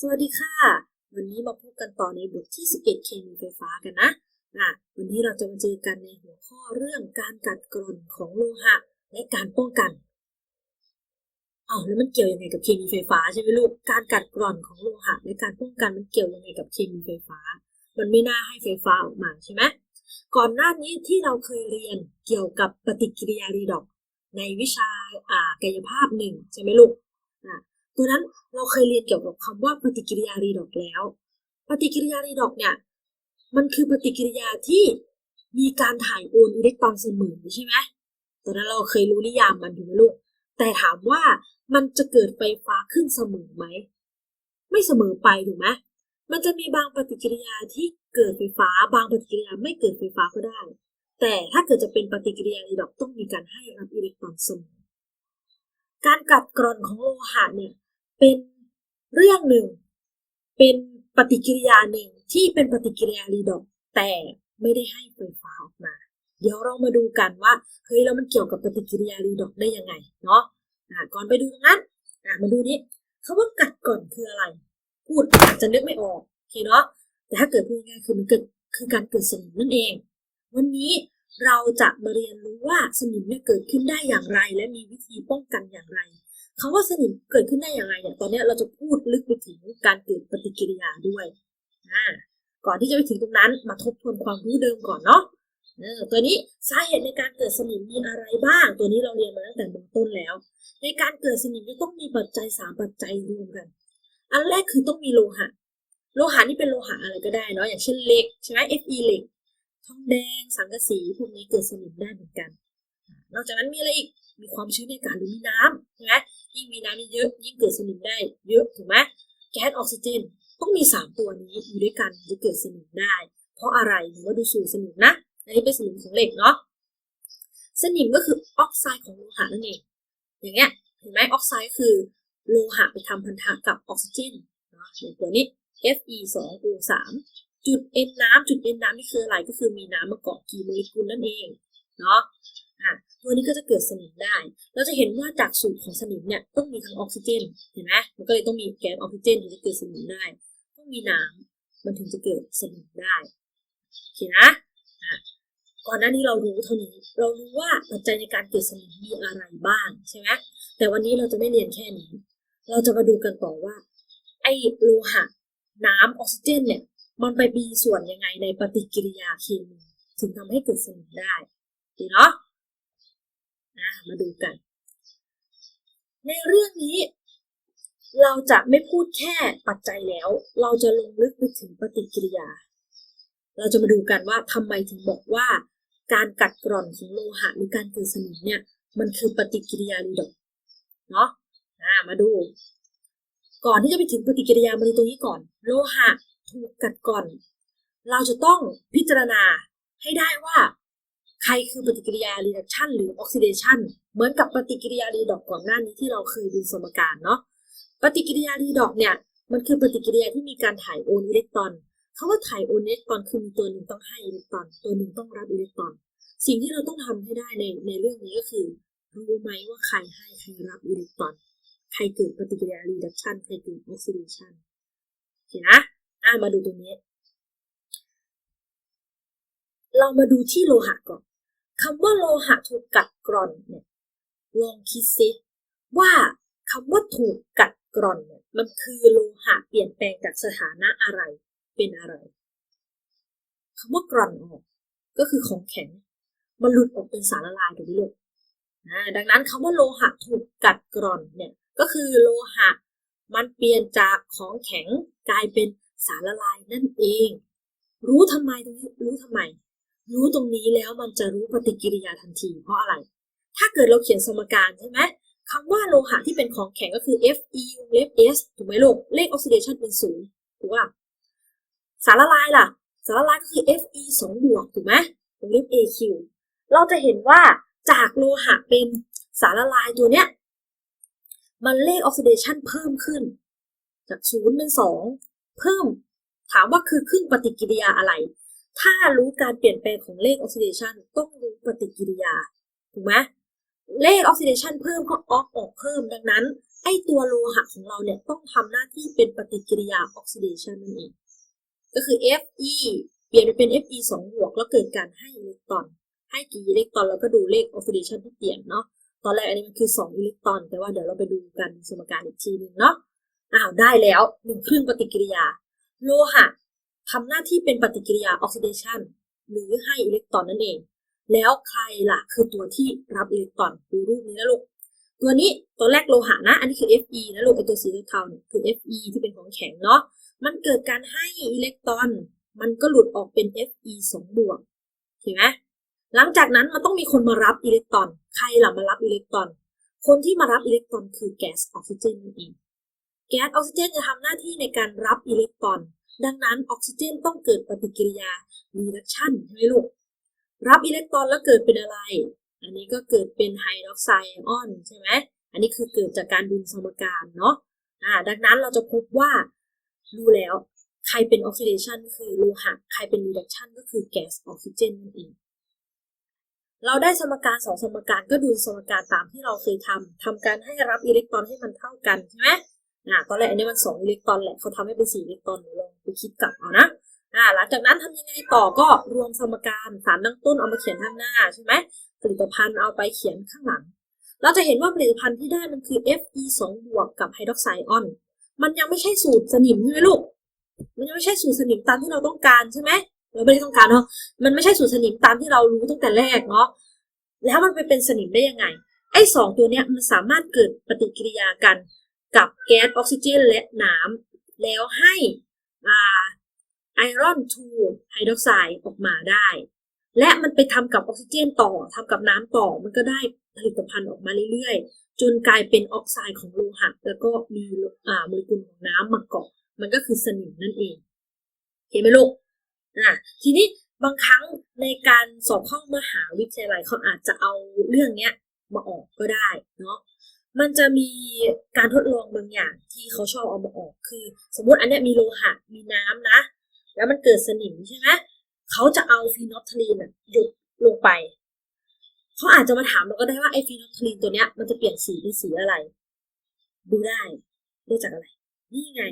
สวัสดีค่ะ วันนี้มาพบกันต่อในบทที่ 11 เคมีไฟฟ้ากันนะอะวันนี้เราจะมาเจอกันในหัวข้อเรื่องการกัดกร่อนของโลหะ และการป้องกันอ้าวแล้วมันเกี่ยวยังไงกับเคมีไฟฟ้าใช่ไหมลูก การกัดกร่อนของโลหะ และการป้องกันมันเกี่ยวยังไงกับเคมีไฟฟ้า มันไม่น่าให้ไฟฟ้าออกมาใช่ไหมก่อนหน้านี้ที่เราเคยเรียนเกี่ยวกับปฏิกิริยารีดอก ในวิชาอ่ากายภาพหนึ่งใช่ไหมลูก อะตัวนั้นเราเคยเรียนเกี่ยวกับคำว่าปฏิกิริยารีดอกแล้ว ปฏิกิริยารีดอกเนี่ย มันคือปฏิกิริยาที่มีการถ่ายโอนอิเล็กตรอนเสมอใช่ไหมตอนนั้นเราเคยรู้นิยามมันถูกไหมลูก แต่ถามว่ามันจะเกิดไฟฟ้าขึ้นเสมอไหม ไม่เสมอไปถูกไหมมันจะมีบางปฏิกิริยาที่เกิดไฟฟ้า บางปฏิกิริยาไม่เกิดไฟฟ้าก็ได้ แต่ถ้าเกิดจะเป็นปฏิกิริยารีดอกต้องมีการให้รับอิเล็กตรอนเสมอการกัดกร่อนของโลหะเนี่ย เป็นเรื่องหนึ่ง เป็นปฏิกิริยาหนึ่งที่เป็นปฏิกิริยารีดอกซ์แต่ไม่ได้ให้ไฟฟ้าออกมา เดี๋ยวเรามาดูกันว่าเฮ้ยแล้วมันเกี่ยวกับปฏิกิริยารีดอกซ์ได้ยังไงเนาะะก่อนไปดูตรงนั้นะมาดูนี้คำว่ากัดก่อนคืออะไร พูดอาจจะนึกไม่ออกโอเคเนาะแต่ถ้าเกิดพูดง่ายคือมันเกิดคือการเกิดสนิมนั่นเอง วันนี้เราจะมาเรียนรู้ว่าสนิมเนี่ยเกิดขึ้นได้อย่างไร และมีวิธีป้องกันอย่างไร คำว่าสนิมเกิดขึ้นได้อย่างไรเนี่ยตอนนี้เราจะพูดลึกไปถึงการเกิดปฏิกิริยาด้วยอ่าก่อนที่จะไปถึงตรงนั้นมาทบทวนความรู้เดิมก่อนเนาะตัวนี้สาเหตุในการเกิดสนิมมีอะไรบ้าง ตัวนี้เราเรียนมาตั้งแต่มต้นแล้ว ในการเกิดสนิมจะต้องมีปัจจัยสามปัจจัยรวมกัน อันแรกคือต้องมีโลหะ โลหะนี่เป็นโลหะอะไรก็ได้เนาะอย่างเช่นเหล็กใช่ไหม Fe เหล็กทองแดง สังกะสีพวกนี้เกิดสนิมได้เหมือนกัน นอกจากนั้นมีอะไรอีกมีความชื้นในอากาศหรือมีน้ำใช่ไหม ยิ่งมีน้ำเยอะยิ่งเกิดสนิมได้เยอะถูกไหมแก๊สออกซิเจนต้องมี 3 ตัวนี้อยู่ด้วยกันจะเกิดสนิมได้ เพราะอะไรหรือว่าดูสูตรสนิมนะอันนี้เป็นสนิมของเหล็กเนาะสนิมก็คือออกไซด์ของโลหะนั่นเองอย่างเงี้ยเห็นไหมออกไซด์คือโลหะไปทำพันธะกับออกซิเจนเนาะอย่างตัวนี้ Fe 2 O 3 จุด N น้ำจุด N น้ำนี่คืออะไรก็คือมีน้ำมาเกาะกี่โมเลกุลนั่นเองเนาะ อะตัวนี้ก็จะเกิดสนิมได้ เราจะเห็นว่าจากสูตรของสนิมเนี่ยต้องมีทั้งออกซิเจนเห็นไหมมันก็เลยต้องมีแก๊สออกซิเจนถึงจะเกิดสนิมได้ ต้องมีน้ำมันถึงจะเกิดสนิมได้โอเคนะอะก่อนหน้านี้เรารู้เท่านี้ เรารู้ว่าปัจจัยในการเกิดสนิมมีอะไรบ้างใช่ไหมแต่วันนี้เราจะไม่เรียนแค่นี้ เราจะมาดูกันต่อว่า ไอ้โลหะ น้ำออกซิเจนเนี่ย มันไปมีส่วนยังไงในปฏิกิริยาเคมีถึงทำให้เกิดสนิมได้ดีเนาะ มาดูกัน ในเรื่องนี้ เราจะไม่พูดแค่ปัจจัยแล้ว เราจะลงลึกไปถึงปฏิกิริยา เราจะมาดูกันว่าทำไมถึงบอกว่า การกัดกร่อนของโลหะหรือการเกิดสนิมเนี่ย มันคือปฏิกิริยารีดอกซ์เนาะมาดู ก่อนที่จะไปถึงปฏิกิริยามาดูตรงนี้ก่อน โลหะถูกกัดกร่อน เราจะต้องพิจารณาให้ได้ว่า ใครคือปฏิกิริยา reduction หรือ oxidation เหมือนกับปฏิกิริยารีดอกก่อนหน้านี้ที่เราเคยดูสมการเนาะปฏิกิริยารีดอกเนี่ยมันคือปฏิกิริยาที่มีการถ่ายโอนอิเล็กตรอนคำว่าถ่ายโอนอิเล็กตรอนคือมีตัวหนึ่งต้องให้อิเล็กตรอน ตัวหนึ่งต้องรับอิเล็กตรอน สิ่งที่เราต้องทำให้ได้ในในเรื่องนี้ก็คือ รู้ไหมว่าใครให้ใครรับอิเล็กตรอน ใครเกิดปฏิกิริยา reduction ใครเกิด oxidation โอเคนะอ่ามาดูตรงนี้ เรามาดูที่โลหะก่อน คำว่าโลหะถูกกัดกร่อนเนี่ยลองคิดซิว่าคำว่าถูกกัดกร่อนเนี่ยมันคือโลหะเปลี่ยนแปลงจากสถานะอะไรเป็นอะไรคำว่ากร่อนออกก็คือของแข็งมันหลุดออกเป็นสารละลายถูกไหมลูกอ่าดังนั้นคำว่าโลหะถูกกัดกร่อนเนี่ยก็คือโลหะมันเปลี่ยนจากของแข็งกลายเป็นสารละลายนั่นเอง รู้ทำไมตรงนี้รู้ทำไม รู้ตรงนี้แล้วมันจะรู้ปฏิกิริยาทันที เพราะอะไร ถ้าเกิดเราเขียนสมการใช่ไหมคำว่าโลหะที่เป็นของแข็งก็คือ Fe วงเล็บ S ถูกไหมลูก เลขออกซิเดชันเป็นศูนย์ถูกป่ะ สารละลายล่ะ สารละลายก็คือ Fe 2บวกถูกไหมวงเล็บ Aq เราจะเห็นว่าจากโลหะเป็นสารละลายตัวเนี้ย มันเลขออกซิเดชันเพิ่มขึ้น จากศูนย์เป็นสองเพิ่ม ถามว่าคือครึ่งปฏิกิริยาอะไร ถ้ารู้การเปลี่ยนแปลงของเลขออกซิเดชันต้องรู้ปฏิกิริยา ถูกไหมเลขออกซิเดชันเพิ่มก็ออกออกเพิ่มดังนั้น ไอตัวโลหะของเราเนี่ยต้องทำหน้าที่เป็นปฏิกิริยาออกซิเดชันนั่นเอง ก็คือ Fe เปลี่ยนไปเป็น Fe 2บวกแล้วเกิดการให้อิเล็กตรอน ให้กี่อิเล็กตรอนแล้วก็ดูเลขออกซิเดชันที่เปลี่ยนเนาะตอนแรกอันนี้มันคือ 2 อิเล็กตรอน แต่ว่าเดี๋ยวเราไปดูกันสมการอีกทีหนึ่งเนาะอ้าวได้แล้วหนึ่งครึ่งปฏิกิริยา โลหะ ทำหน้าที่เป็นปฏิกิริยาออกซิเดชันหรือให้อิเล็กตรอนนั่นเอง แล้วใครล่ะคือตัวที่รับอิเล็กตรอนดูรูปนี้นะลูก ตัวนี้ตัวแรกโลหะนะ อันนี้คือ Fe นะลูกไอตัวสีเทาเนี่ยคือ Fe ที่เป็นของแข็งเนาะมันเกิดการให้อิเล็กตรอน มันก็หลุดออกเป็น Fe 2บวกเห็นไหมหลังจากนั้นมันต้องมีคนมารับอิเล็กตรอน ใครล่ะมารับอิเล็กตรอน คนที่มารับอิเล็กตรอนคือแก๊สออกซิเจนนั่นเอง แก๊สออกซิเจนจะทำหน้าที่ในการรับอิเล็กตรอน ดังนั้นออกซิเจนต้องเกิดปฏิกิริยา reduction ใช่ไหมลูก รับอิเล็กตรอนแล้วเกิดเป็นอะไร อันนี้ก็เกิดเป็นไฮดรอกไซด์ไอออนใช่ไหม อันนี้คือเกิดจากการดึงสมการเนาะอ่าดังนั้นเราจะพบว่ารู้แล้วใครเป็นออกซิเดชันก็คือโลหะ ใครเป็นรีดักชันก็คือแก๊สออกซิเจนนั่นเอง เราได้สมการสองสมการก็ดูสมการตามที่เราเคยทำทำการให้รับอิเล็กตรอนให้มันเท่ากันใช่ไหม อ่าตอนแรกอันนี้มันสองอิเล็กตรอนแหละเขาทำให้เป็นสี่อิเล็กตรอนลองไปคิดกลับเอานะอ่าหลังจากนั้นทำยังไงต่อก็รวมสมการสารตั้งต้นเอามาเขียนข้างหน้าใช่ไหมผลิตภัณฑ์เอาไปเขียนข้างหลัง เราจะเห็นว่าผลิตภัณฑ์ที่ได้มันคือ Fe 2บวกกับไฮดรอกไซด์ออนมันยังไม่ใช่สูตรสนิมใช่ไหมลูก มันยังไม่ใช่สูตรสนิมตามที่เราต้องการใช่ไหมเราไม่ได้ต้องการเนาะมันไม่ใช่สูตรสนิมตามที่เรารู้ตั้งแต่แรกเนาะแล้วมันไปเป็นสนิมได้ยังไงไอ้สองตัวเนี้ยมันสามารถเกิดปฏิกิริยากัน กับแก๊สออกซิเจนและน้ำแล้วให้อ่าไอรอน2ไฮดรอกไซด์ออกมาได้ และมันไปทำกับออกซิเจนต่อทำกับน้ำต่อมันก็ได้ผลิตภัณฑ์ออกมาเรื่อยๆ จนกลายเป็นออกไซด์ของโลหะแล้วก็มีอ่าโมเลกุลของน้ำมาเกาะมันก็คือสนิมนั่นเองเห็นไหมลูกอ่าทีนี้บางครั้งในการสอบเข้ามหาวิทยาลัยเขาอาจจะเอาเรื่องเนี้ยมาออกก็ได้เนาะ มันจะมีการทดลองบางอย่างที่เขาชอบเอามาออกคือ สมมติอันเนี้ยมีโลหะมีน้ำนะ แล้วมันเกิดสนิมใช่ไหมเขาจะเอาฟีนอลทลีนอะหยดลงไปเขาอาจจะมาถามเราก็ได้ว่าไอ้ฟีนอลทลีนตัวเนี้ยมันจะเปลี่ยนสีเป็นสีอะไร ดูได้ได้จากอะไร นี่ไง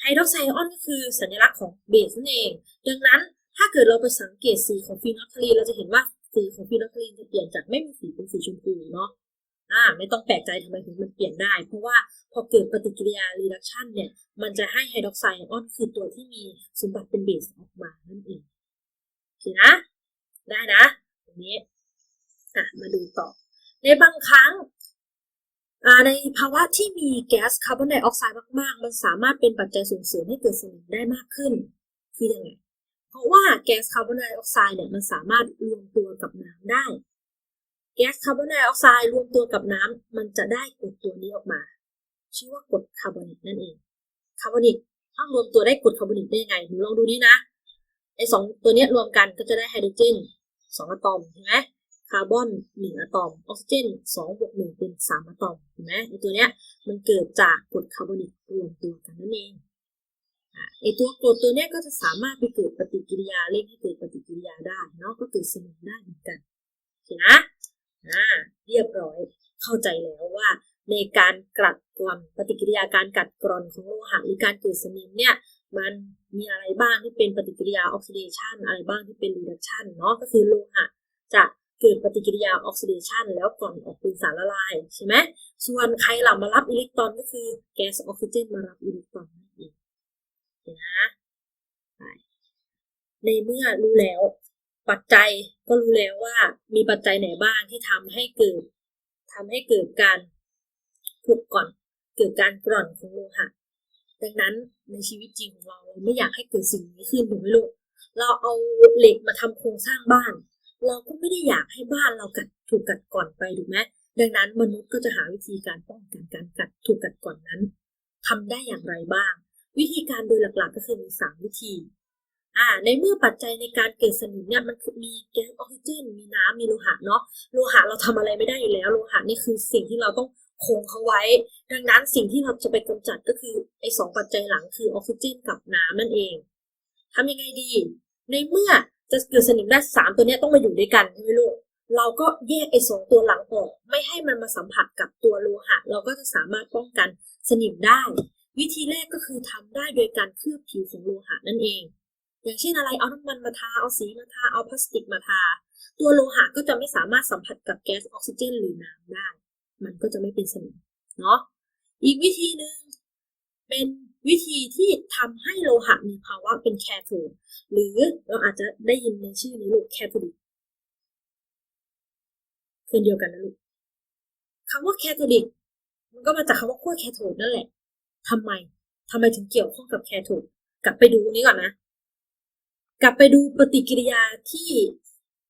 ไฮดรอกไซด์ออนก็คือสัญลักษณ์ของเบสนั่นเอง ดังนั้นถ้าเกิดเราไปสังเกตสีของฟีนอลทลีนเราจะเห็นว่าสีของฟีนอลทลีนจะเปลี่ยนจากไม่มีสีเป็นสีชมพูเนาะ อ่าไม่ต้องแปลกใจทำไมถึงมันเปลี่ยนได้ เพราะว่าพอเกิดปฏิกิริยา reduction เนี่ย มันจะให้ไฮดรอกไซด์ออนคือตัวที่มีสมบัติเป็นเบสออกมานั่นเองโอเคนะ ได้นะตรงนี้อะมาดูต่อ ในบางครั้งอ่าในภาวะที่มีแก๊สคาร์บอนไดออกไซด์มาก ๆ มันสามารถเป็นปัจจัยส่งเสริมให้เกิดสนิมได้มากขึ้น คือยังไง เพราะว่าแก๊สคาร์บอนไดออกไซด์เนี่ยมันสามารถรวมตัวกับน้ำได้ แก๊สคาร์บอนไดออกไซด์รวมตัวกับน้ำมันจะได้กรดตัวนี้ออกมา ชื่อว่ากรดคาร์บอนิกนั่นเองคาร์บอนิกถ้ารวมตัวได้กรดคาร์บอนิกได้ยังไงหนูลองดูนี่นะไอสองตัวนี้รวมกันก็จะได้ไฮโดรเจนสองอะตอมเห็นไหมคาร์บอนหนึ่งอะตอมออกซิเจนสองบวกหนึ่งเป็นสามอะตอมเห็นไหมไอตัวเนี้ยมันเกิดจากกรดคาร์บอนิกรวมตัวกันนั่นเองไอตัวกรดตัวเนี้ยก็จะสามารถไปเกิดปฏิกิริยาเร่งให้เกิดปฏิกิริยาได้เนาะก็เกิดสนิมได้เหมือนกันโอเคนะ อ่าเรียบร้อย เข้าใจแล้วว่าในการกัดกร่อนปฏิกิริยาการกัดกร่อนของโลหะหรือการเกิดสนิมเนี่ยมันมีอะไรบ้างที่เป็นปฏิกิริยาออกซิเดชันอะไรบ้างที่เป็นรีดักชันเนาะก็คือโลหะจะเกิดปฏิกิริยาออกซิเดชันแล้วก่อนออกเป็นสารละลายใช่ไหมส่วนใครหลังมารับอิเล็กตรอนก็คือแก๊สออกซิเจนมารับอิเล็กตรอนนั่นเองนะในเมื่อรู้แล้ว ปัจจัยก็รู้แล้วว่ามีปัจจัยไหนบ้างที่ทำให้เกิดทำให้เกิดการผุกก่อน เกิดการกร่อนของโลหะดังนั้นในชีวิตจริงของเราเราไม่อยากให้เกิดสิ่งนี้ขึ้นถูกไหมลูกเราเอาเหล็กมาทำโครงสร้างบ้าน เราก็ไม่ได้อยากให้บ้านเรากัดถูกกัดก่อนไปถูกไหมดังนั้นมนุษย์ก็จะหาวิธีการป้องกันการกัดถูกกัดก่อนนั้นทำได้อย่างไรบ้าง วิธีการโดยหลักๆก็คือมีสามวิธี อ่า ในเมื่อปัจจัยในการเกิดสนิมเนี่ยมันคือมีแก๊สออกซิเจน มีน้ำมีโลหะเนาะ โลหะเราทำอะไรไม่ได้อยู่แล้ว โลหะนี่คือสิ่งที่เราต้องคงเขาไว้ ดังนั้นสิ่งที่เราจะไปกำจัดก็คือไอ้สองปัจจัยหลังคือออกซิเจนกับน้ำนั่นเองทำยังไงดี ในเมื่อจะเกิดสนิมได้สามตัวเนี้ยต้องมาอยู่ด้วยกันใช่ไหมลูกเราก็แยกไอ้สองตัวหลังออก ไม่ให้มันมาสัมผัสกับตัวโลหะ เราก็จะสามารถป้องกันสนิมได้ วิธีแรกก็คือทำได้โดยการเคลือบผิวของโลหะนั่นเอง อย่างเช่นอะไร เอาน้ำมันมาทา เอาสีมาทา เอาพลาสติกมาทา ตัวโลหะก็จะไม่สามารถสัมผัสกับแก๊สออกซิเจนหรือน้ำได้ มันก็จะไม่เป็นสนิม เนาะ อีกวิธีหนึ่งเป็นวิธีที่ทำให้โลหะมีภาวะเป็นแคโทดหรือเราอาจจะได้ยินในชื่อนี้ลูกแคโทดิกคือเดียวกันนะลูกคำว่าแคโทดิกมันก็มาจากคำว่าขั้วแคโทดนั่นแหละทำไมทำไมถึงเกี่ยวข้องกับแคโทดกลับไปดูนี้ก่อนนะ กลับไปดูปฏิกิริยาที่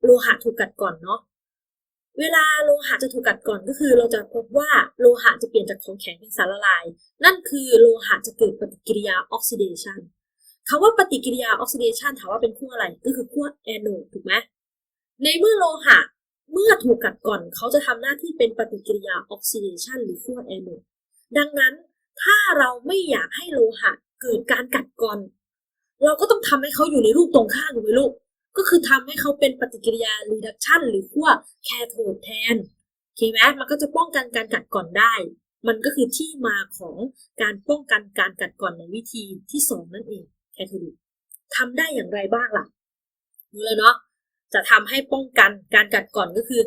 โลหะถูกกัดก่อนเนาะเวลาโลหะจะถูกกัดก่อนก็คือ เราจะพบว่าโลหะจะเปลี่ยนจากของแข็งเป็นสารละลาย นั่นคือโลหะจะเกิดปฏิกิริยาออกซิเดชันคำว่าปฏิกิริยาออกซิเดชันถามว่าเป็นขั้วอะไรก็คือขั้วแอนโดถูกไหมในเมื่อโลหะเมื่อถูกกัดก่อนเขาจะทำหน้าที่เป็นปฏิกิริยาออกซิเดชันหรือขั้วแอนโดดังนั้นถ้าเราไม่อยากให้โลหะเกิดการกัดก่อน เราก็ต้องทำให้เขาอยู่ในรูปตรงข้ามถูกไหมลูก ก็คือทำให้เขาเป็นปฏิกิริยา reduction หรือขั้วแคโทดแทนโอเคไหมมันก็จะป้องกันการกัดก่อนได้ มันก็คือที่มาของการป้องกันการกัดก่อนในวิธีที่สองนั่นเองแคโทดิกทำได้อย่างไรบ้างล่ะรู้แล้วเนาะจะทำให้ป้องกันการกัดก่อนก็คือ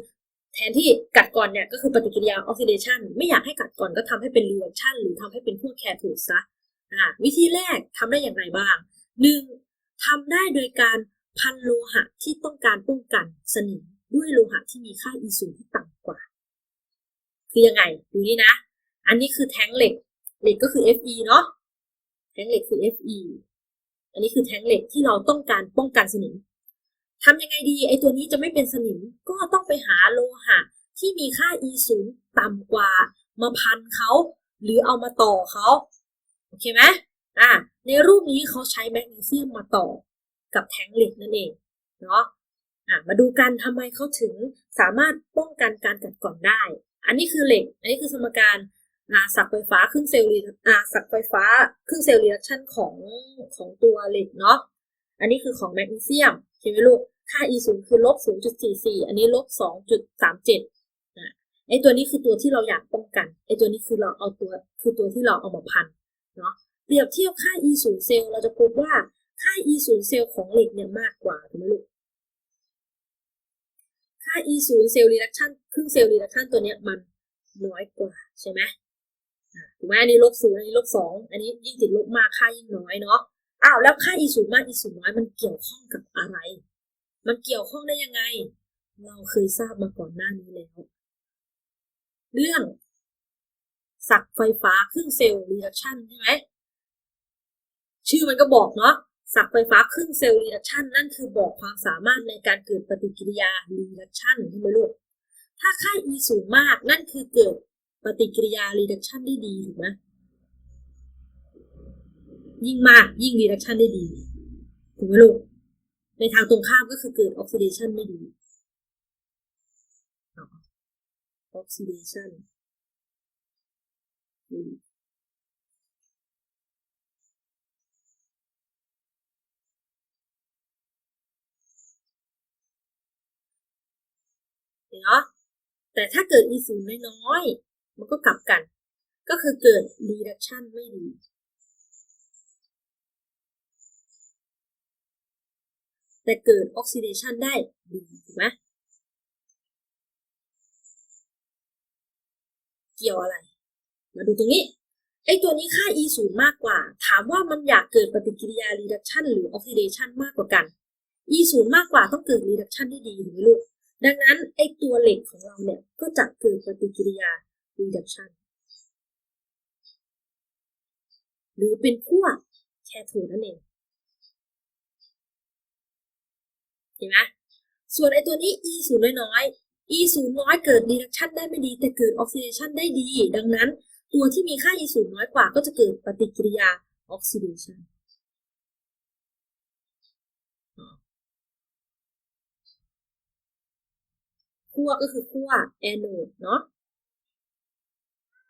แทนที่กัดก่อนเนี่ยก็คือปฏิกิริยาออกซิเดชันไม่อยากให้กัดก่อนก็ทำให้เป็น reaction หรือทำให้เป็นพวกแคโทดซะอ่าวิธีแรกทำได้อย่างไรบ้าง หนึ่งทำได้โดยการพันโลหะที่ต้องการป้องกันสนิมด้วยโลหะที่มีค่า E สูงที่ต่ำกว่า คือยังไง ดูนี่นะ อันนี้คือแท้งเหล็ก เหล็กก็คือ Fe เนาะ แท้งเหล็กคือ Fe อันนี้คือแท้งเหล็กที่เราต้องการป้องกันสนิมทำยังไงดี ไอตัวนี้จะไม่เป็นสนิม ก็ต้องไปหาโลหะที่มีค่า E สูงต่ำกว่า มาพันเขา หรือเอามาต่อเขา โอเคไหม อ่าในรูปนี้เขาใช้แมกนีเซียมมาต่อกับแท้งเหล็กนั่นเองเนาะอะมาดูกันทำไมเขาถึงสามารถป้องกันการกัดกร่อนได้ อันนี้คือเหล็ก อันนี้คือสมการอ่าสักไฟฟ้าครึ่งเซลล์รีอ่าสักไฟฟ้าครึ่งเซลล์รีดักชันของของตัวเหล็กเนาะอันนี้คือของแมกนีเซียมเห็นไหมลูกค่า E ศูนย์คือลบ0.44 อันนี้ลบ2.37อะไอตัวนี้คือตัวที่เราอยากป้องกันไอตัวนี้คือเราเอาตัวคือตัวที่เราเอามาพันเนาะ เปรียบเทียบค่า E ศูนย์เซลล์เราจะพบว่าค่า E ศูนย์เซลล์ของเหล็กเนี่ยมากกว่าถูกไหมลูก ค่า E ศูนย์เซลล์รีดักชันครึ่งเซลล์รีดักชันตัวเนี้ยมันน้อยกว่าใช่ไหมถูกไหมอันนี้ลบศูนย์อันนี้ลบสองอันนี้ยิ่งติดลบมากค่ายิ่งน้อยเนาะอ้าวแล้วค่า E ศูนย์มาก E ศูนย์น้อยมันเกี่ยวข้องกับอะไร มันเกี่ยวข้องได้ยังไง เราเคยทราบมาก่อนหน้านี้แล้ว เรื่องสักไฟฟ้าครึ่งเซลล์รีดักชันใช่ไหม ชื่อมันก็บอกเนาะสักไฟฟ้าครึ่งเซลล์รีดักชันนั่นคือบอกความสามารถในการเกิดปฏิกิริยารีดักชันใช่ไหมลูกถ้าค่า E สูงมากนั่นคือเกิดปฏิกิริยารีดักชันได้ดีถูกไหมยิ่งมากยิ่งรีดักชันได้ดีถูกไหมลูกในทางตรงข้ามก็คือเกิดออกซิเดชันไม่ดีออกซิเดชันไม่ดี เนาะแต่ถ้าเกิด E ศูนย์น้อยๆมันก็กลับกัน ก็คือเกิด reduction ไม่ดี แต่เกิด oxidation ได้ดีถูกไหมเกี่ยวอะไร มาดูตรงนี้ไอตัวนี้ค่า E ศูนย์มากกว่า ถามว่ามันอยากเกิดปฏิกิริยา reduction หรือ oxidation มากกว่ากัน E ศูนย์มากกว่าต้องเกิด reduction ได้ดีถูกไหมลูก ดังนั้นไอตัวเหล็กของเราเนี่ยก็จะเกิดปฏิกิริยา reduction หรือเป็นขั้วแคโทดนั่นเองเห็นไหมส่วนไอตัวนี้ E ศูนย์น้อย E ศูนย์น้อยเกิด reduction ได้ไม่ดีแต่เกิด oxidation ได้ดี ดังนั้น ตัวที่มีค่า E ศูนย์น้อยกว่าก็จะเกิดปฏิกิริยา oxidation ขั้วก็คือขั้วแอนโดเนาะ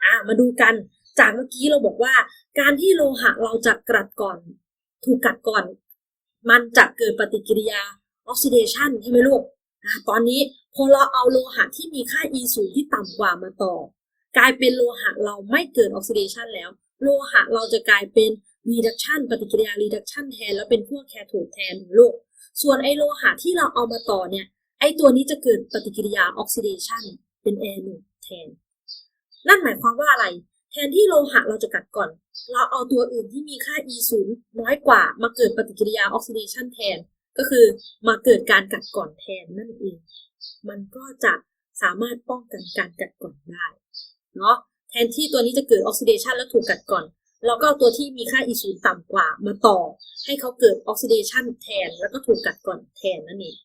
อ่ามาดูกันจากเมื่อกี้เราบอกว่า การที่โลหะเราจะกรัดก่อน ถูกกัดก่อน มันจะเกิดปฏิกิริยาออกซิเดชันใช่ไหมลูกอ่าตอนนี้พอเราเอาโลหะที่มีค่า E 0ที่ต่ำกว่ามาต่อ กลายเป็นโลหะเราไม่เกิดออกซิเดชันแล้ว โลหะเราจะกลายเป็น reduction ปฏิกิริยา reduction แทน แล้วเป็นพวกแคโทดแทนลูกส่วนไอโลหะที่เราเอามาต่อเนี่ย ไอตัวนี้จะเกิดปฏิกิริยาออกซิเดชันเป็นแอนดแทน นั่นหมายความว่าอะไร แทนที่โลหะเราจะกัดก่อน เราเอาตัวอื่นที่มีค่า E 0น้อยกว่ามาเกิดปฏิกิริยาออกซิเดชันแทน ก็คือมาเกิดการกัดก่อนแทนนั่นเอง มันก็จะสามารถป้องกันการกัดก่อนได้เนาะแทนที่ตัวนี้จะเกิดออกซิเดชันแล้วถูกกัดก่อน เราก็เอาตัวที่มีค่า E 0ต่ำกว่ามาต่อ ให้เขาเกิดออกซิเดชันแทน แล้วก็ถูกกัดก่อนแทนนั่นเอง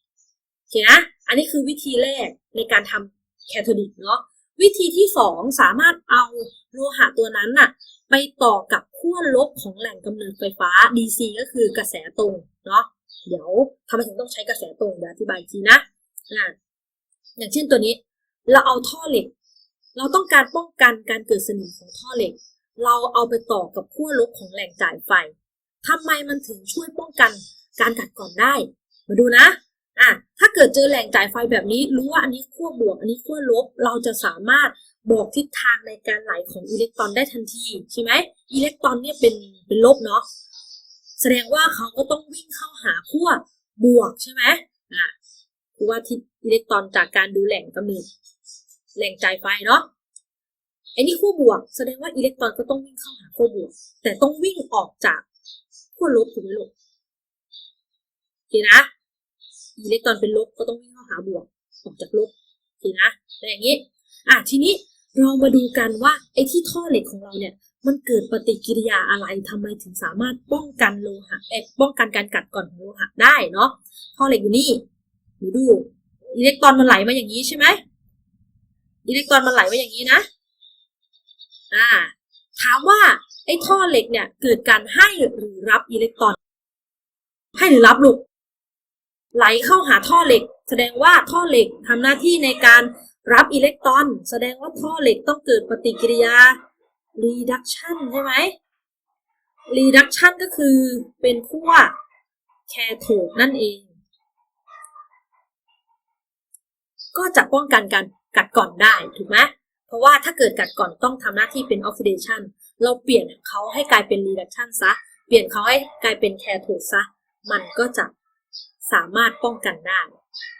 เคนะอันนี้คือวิธีแรกในการทำแคโทดิกเนาะวิธีที่สองสามารถเอาโลหะตัวนั้นน่ะไปต่อกับขั้วลบของแหล่งกำเนิดไฟฟ้า DC ก็คือกระแสตรงเนาะเดี๋ยวทำไมถึงต้องใช้กระแสตรงเดี๋ยวอธิบายทีนะอ่าอย่างเช่นตัวนี้ เราเอาท่อเหล็ก เราต้องการป้องกันการเกิดสนิมของท่อเหล็ก เราเอาไปต่อกับขั้วลบของแหล่งจ่ายไฟทำไมมันถึงช่วยป้องกันการกัดก่อนได้ มาดูนะ อะถ้าเกิดเจอแหล่งจ่ายไฟแบบนี้ รู้ว่าอันนี้ขั้วบวก อันนี้ขั้วลบ เราจะสามารถบอกทิศทางในการไหลของอิเล็กตรอนได้ทันทีใช่ไหมอิเล็กตรอนเนี่ยเป็นเป็นลบเนาะแสดงว่าเขาก็ต้องวิ่งเข้าหาขั้วบวกใช่ไหมอะคือว่าทิศอิเล็กตรอนจากการดูแหล่งกำเนิดแหล่งจ่ายไฟเนาะไอ้นี่ขั้วบวก แสดงว่าอิเล็กตรอนก็ต้องวิ่งเข้าหาขั้วบวก แต่ต้องวิ่งออกจากขั้วลบถูกไหมลูกโอเคนะ อิเล็กตรอนเป็นลบก็ต้องวิ่งเข้าหาบวกออกจากลบโอเคนะแต่อย่างนี้อะทีนี้เรามาดูกันว่าไอ้ที่ท่อเหล็กของเราเนี่ยมันเกิดปฏิกิริยาอะไรทำไมถึงสามารถป้องกันโลหะเอ๊ป้องกันการกัดก่อนของโลหะได้เนาะท่อเหล็กอยู่นี่ดูดูอิเล็กตรอนมันไหลมาอย่างนี้ใช่ไหมอิเล็กตรอนมันไหลมาอย่างนี้นะอ่าถามว่าไอ้ท่อเหล็กเนี่ยเกิดการให้หรือรับอิเล็กตรอน ให้หรือรับลูก ไหลเข้าหาท่อเหล็ก แสดงว่าท่อเหล็กทำหน้าที่ในการรับอิเล็กตรอน แสดงว่าท่อเหล็กต้องเกิดปฏิกิริยา reduction ใช่ไหม reduction ก็คือเป็นขั้วแคโทดนั่นเอง ก็จะป้องกันการกัดก่อนได้ถูกไหมเพราะว่าถ้าเกิดกัดก่อนต้องทำหน้าที่เป็น oxidation เราเปลี่ยนเขาให้กลายเป็น reduction ซะ เปลี่ยนเขาให้กลายเป็นแคโทดซะ มันก็จะ สามารถป้องกันได้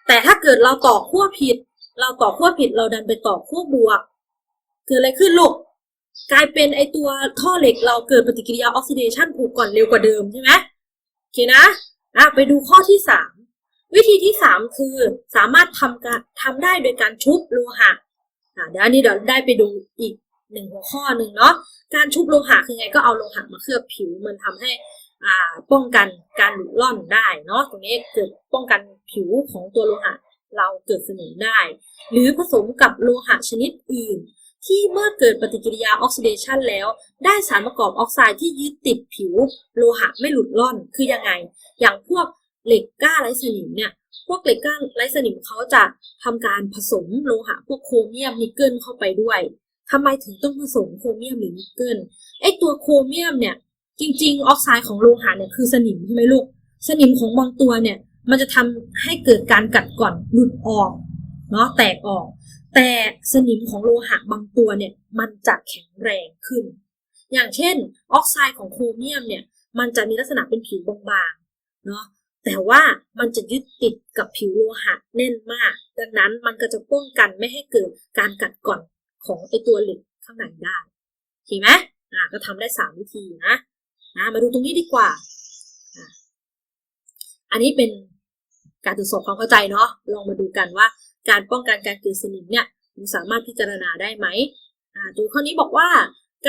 แต่ถ้าเกิดเราต่อขั้วผิด เราต่อขั้วผิดเราดันไปต่อขั้วบวก เกิดอะไรขึ้นลูกกลายเป็นไอตัวท่อเหล็กเราเกิดปฏิกิริยาออกซิเดชันผูกก่อนเร็วกว่าเดิมใช่ไหมโอเคนะอะไปดูข้อที่สามวิธีที่สามคือสามารถทำการทำได้โดยการชุบโลหะอะเดี๋ยวอันนี้เดี๋ยวได้ไปดูอีกหนึ่งหัวข้อหนึ่งเนาะการชุบโลหะคือไงก็เอาโลหะมาเคลือบผิวมันทำให้ ป้องกันการหลุดร่อนได้เนาะตรงนี้เกิดป้องกันผิวของตัวโลหะเราเกิดสนิมได้ หรือผสมกับโลหะชนิดอื่น ที่เมื่อเกิดปฏิกิริยาออกซิเดชันแล้ว ได้สารประกอบออกไซด์ที่ยึดติดผิวโลหะไม่หลุดร่อนคือยังไง อย่างพวกเหล็กก้าไร้สนิมเนี่ยพวกเหล็กก้าไร้สนิมเขาจะทำการผสมโลหะพวกโครเมียมนิกเกิลเข้าไปด้วยทำไมถึงต้องผสมโครเมียมหรือนิกเกิลไอตัวโครเมียมเนี่ย จริงๆ ออกไซด์ของโลหะเนี่ยคือสนิมใช่ไหมลูก สนิมของบางตัวเนี่ย มันจะทำให้เกิดการกัดก่อนหลุดออกเนาะแตกออก แต่สนิมของโลหะบางตัวเนี่ย มันจะแข็งแรงขึ้น อย่างเช่น ออกไซด์ของโครเมียมเนี่ย มันจะมีลักษณะเป็นผิวบางๆเนาะแต่ว่ามันจะยึดติดกับผิวโลหะแน่นมาก ดังนั้นมันก็จะป้องกันไม่ให้เกิดการกัดก่อนของไอตัวเหล็กข้างในได้โอเคไหมอ่าก็ทำได้สามวิธีนะ นะมาดูตรงนี้ดีกว่า อันนี้เป็นการตรวจสอบความเข้าใจเนาะลองมาดูกันว่าการป้องกันการเกิดสนิมเนี่ยมันสามารถพิจารณาได้ไหมดูข้อนี้บอกว่า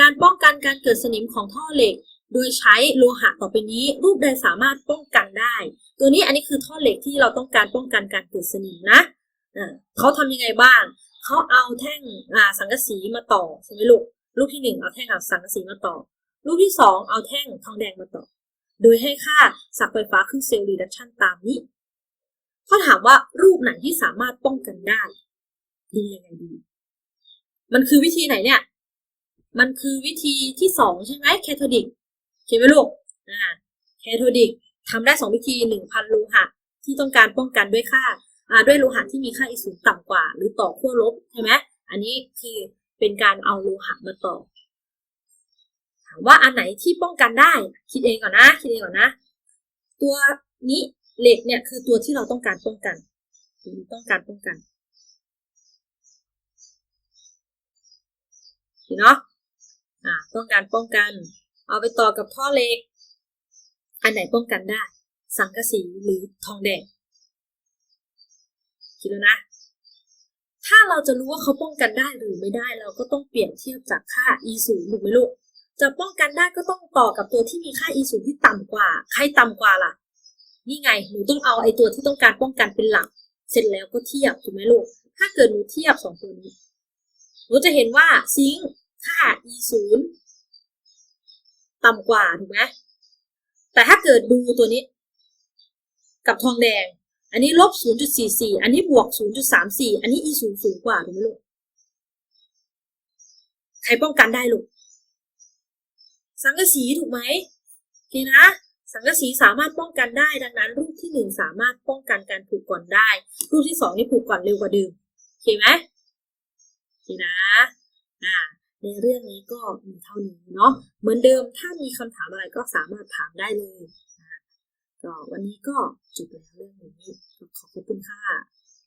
การป้องกันการเกิดสนิมของท่อเหล็ก โดยใช้โลหะต่อไปนี้ รูปใดสามารถป้องกันได้ ตัวนี้อันนี้คือท่อเหล็กที่เราต้องการป้องกันการเกิดสนิมนะเขาทำยังไงบ้าง เขาเอาแท่งสังกะสีมาต่อใช่ไหมลูกรูปที่หนึ่งเอาแท่งสังกะสีมาต่อ รูปที่สองเอาแท่งทองแดงมาต่อ โดยให้ค่าสักไฟฟ้าขึ้นเซลล์รีดักชันตามนี้เขาถามว่ารูปไหนที่สามารถป้องกันได้ดูยังไงดี มันคือวิธีไหนเนี่ย มันคือวิธีที่สองใช่ไหมแคโทดิกเขียนไว้ลูกอ่าแคโทดิกทำได้สองวิธีหนึ่งพันโลหะที่ต้องการป้องกันด้วยค่าอ่าด้วยโลหะที่มีค่า E ศูนย์ต่ำกว่า หรือต่อขั้วลบใช่ไหมอันนี้คือเป็นการเอาโลหะมาต่อ ว่าอันไหนที่ป้องกันได้ คิดเองก่อนนะ คิดเองก่อนนะ ตัวนี้เหล็กเนี่ยคือตัวที่เราต้องการป้องกันต้องการป้องกันเห็นเนาะอ่าต้องการป้องกัน เอาไปต่อกับท่อเหล็ก อันไหนป้องกันได้ สังกะสีหรือทองแดงคิดแล้วนะ ถ้าเราจะรู้ว่าเขาป้องกันได้หรือไม่ได้ เราก็ต้องเปรียบเทียบจากค่า e ศูนย์ถูกไหมลูก จะป้องกันได้ก็ต้องต่อกับตัวที่มีค่า e ศูนย์ที่ต่ำกว่า ใครต่ำกว่าล่ะ นี่ไง หนูต้องเอาไอ้ตัวที่ต้องการป้องกันเป็นหลัก เสร็จแล้วก็เทียบถูกไหมลูก ถ้าเกิดหนูเทียบสองตัวนี้ หนูจะเห็นว่าซิงค่า e ศูนย์ต่ำกว่าถูกไหมแต่ถ้าเกิดดูตัวนี้ กับทองแดง อันนี้ลบ 0.44 อันนี้บวก 0.34 อันนี้ e 0สูงกว่าถูกไหมลูก ใครป้องกันได้ลูก สังกะสีถูกไหมโอเคนะ สังกะสีสามารถป้องกันได้ ดังนั้นรูปที่หนึ่งสามารถป้องกันการผูกก่อนได้ รูปที่สองนี่ผูกก่อนเร็วกว่าเดิมโอเคไหมโอเคนะอ่าในเรื่องนี้ก็มีเท่านี้เนาะเหมือนเดิมถ้ามีคำถามอะไรก็สามารถถามได้เลยอ่าก็วันนี้ก็จบแล้วเรื่องนี้ขอบคุณค่ะ